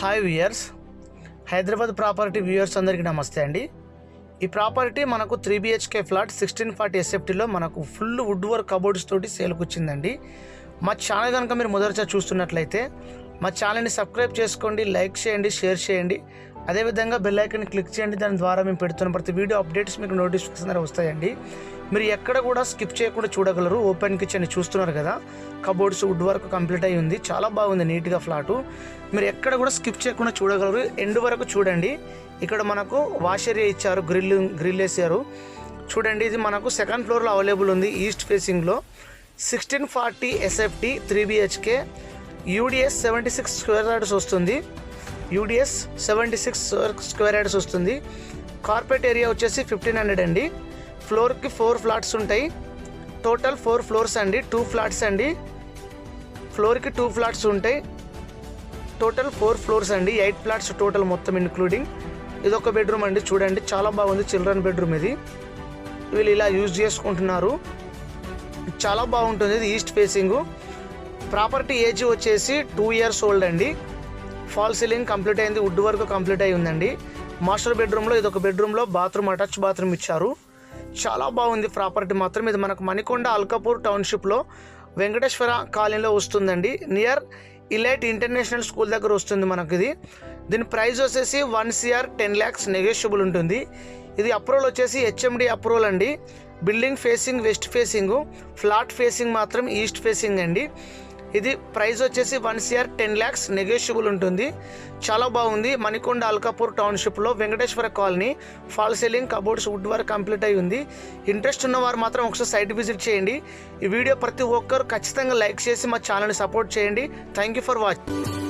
Hi viewers Hyderabad property viewers అందరికీ నమస్తే అండి. ఈ ప్రాపర్టీ మనకు three BHK flat sixteen forty ఎస్ఎఫ్టీలో మనకు ఫుల్ వుడ్ వర్క్ కబోర్డ్స్ తోటి సేల్కి వచ్చిందండి. మా ఛానల్ కనుక మీరు మొదటిసారి చూస్తున్నట్లయితే మా ఛానల్ని సబ్స్క్రైబ్ చేసుకోండి లైక్ చేయండి షేర్ చేయండి. అదేవిధంగా బెల్ ఐకన్ క్లిక్ చేయండి. దాని ద్వారా మేము పెడుతున్న ప్రతి వీడియో అప్డేట్స్ మీకు నోటిఫికేషన్ ద్వారా వస్తాయండి. మీరు ఎక్కడ కూడా స్కిప్ చేయకుండా చూడగలరు. ఓపెన్ కిచెన్ చూస్తున్నారు కదా. కబోర్డ్స్ వుడ్ వర్క్ కంప్లీట్ అయి ఉంది. చాలా బాగుంది. నీట్గా ఫ్లాటు మీరు ఎక్కడ కూడా స్కిప్ చేయకుండా చూడగలరు. ఎండ్ వరకు చూడండి. ఇక్కడ మనకు వాష్ ఏరియా ఇచ్చారు. గ్రిల్ గ్రిల్ వేసారు. చూడండి. ఇది మనకు సెకండ్ ఫ్లోర్లో అవైలబుల్ ఉంది. ఈస్ట్ ఫేసింగ్లో sixteen forty SFT three BHK UDS seventy six square yards వస్తుంది. UDS seventy six square yards వస్తుంది. కార్పెట్ ఏరియా వచ్చేసి ఫిఫ్టీన్ హండ్రెడ్ అండి. ఫ్లోర్కి ఫోర్ ఫ్లాట్స్ ఉంటాయి. టోటల్ ఫోర్ ఫ్లోర్స్ అండి. టూ ఫ్లాట్స్ అండి. ఫ్లోర్కి టూ ఫ్లాట్స్ ఉంటాయి. టోటల్ ఫోర్ ఫ్లోర్స్ అండి. ఎయిట్ ఫ్లాట్స్ టోటల్ మొత్తం ఇన్క్లూడింగ్. ఇది ఒక బెడ్రూమ్ అండి. చూడండి చాలా బాగుంది చిల్డ్రన్ బెడ్రూమ్ ఇది. వీళ్ళు ఇలా యూజ్ చేసుకుంటున్నారు. చాలా బాగుంటుంది. ఇది ఈస్ట్ ఫేసింగ్. ప్రాపర్టీ ఏజ్ వచ్చేసి టూ ఇయర్స్ ఓల్డ్ అండి. ఫాల్ సీలింగ్ కంప్లీట్ అయింది వుడ్ వర్క్ కంప్లీట్ అయి ఉందండి. మాస్టర్ బెడ్రూమ్లో ఇది ఒక బెడ్రూమ్లో బాత్రూమ్ అటాచ్ బాత్రూమ్ ఇచ్చారు. చాలా బాగుంది ప్రాపర్టీ మాత్రం. ఇది మనకు మణికొండ అల్కాపూర్ టౌన్షిప్లో వెంకటేశ్వర కాలనీలో వస్తుందండి. నియర్ ఇలైట్ ఇంటర్నేషనల్ స్కూల్ దగ్గర వస్తుంది మనకు ఇది. దీని ప్రైస్ వచ్చేసి one CR ten lakhs negotiable ఉంటుంది. ఇది అప్రూవల్ వచ్చేసి హెచ్ఎండి అప్రూవల్ అండి. Building facing west facing flat facing మాత్రం ఈస్ట్ ఫేసింగ్ అండి. ఇది ప్రైస్ వచ్చేసి one CR ten lakhs negotiable ఉంటుంది. చాలా బాగుంది. Manikonda Alkapur టౌన్షిప్లో Venkateshwara colony false ceiling cupboards wood work complete అయి ఉంది. ఇంట్రెస్ట్ ఉన్నవారు మాత్రం ఒకసారి సైట్ విజిట్ చేయండి. ఈ వీడియో ప్రతి ఒక్కరు ఖచ్చితంగా లైక్ చేసి మా ఛానల్ని సపోర్ట్ చేయండి. Thank you for watching